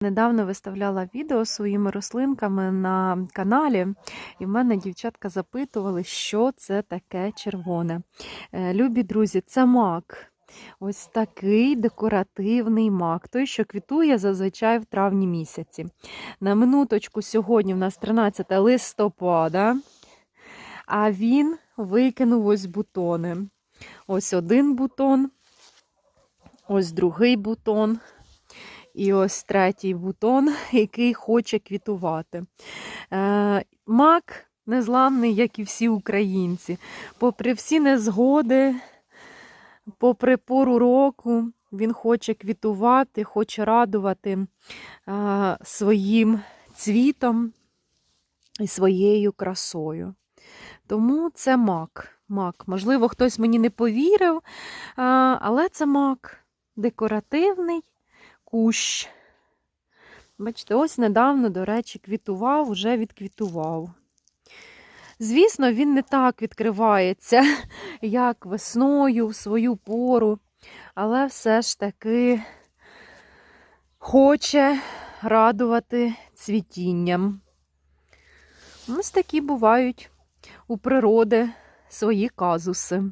Недавно виставляла відео своїми рослинками на каналі, і в мене дівчатка запитували, що це таке червоне. Е, Любі друзі, це мак. Ось такий декоративний мак, той, що квітує зазвичай в травні місяці. На минуточку, сьогодні в нас 13 листопада, а він викинув ось бутони. Ось один бутон, ось другий бутон. І ось третій бутон, який хоче квітувати. Е, мак незламний, як і всі українці. Попри всі незгоди, попри пору року, він хоче квітувати, хоче радувати е, своїм цвітом і своєю красою. Тому це мак. мак. Можливо, хтось мені не повірив, е, але це мак декоративний кущ. Бачите, ось недавно, до речі, квітував, вже відквітував. Звісно, він не так відкривається, як весною в свою пору, але все ж таки хоче радувати цвітінням. Ось такі бувають у природи свої казуси.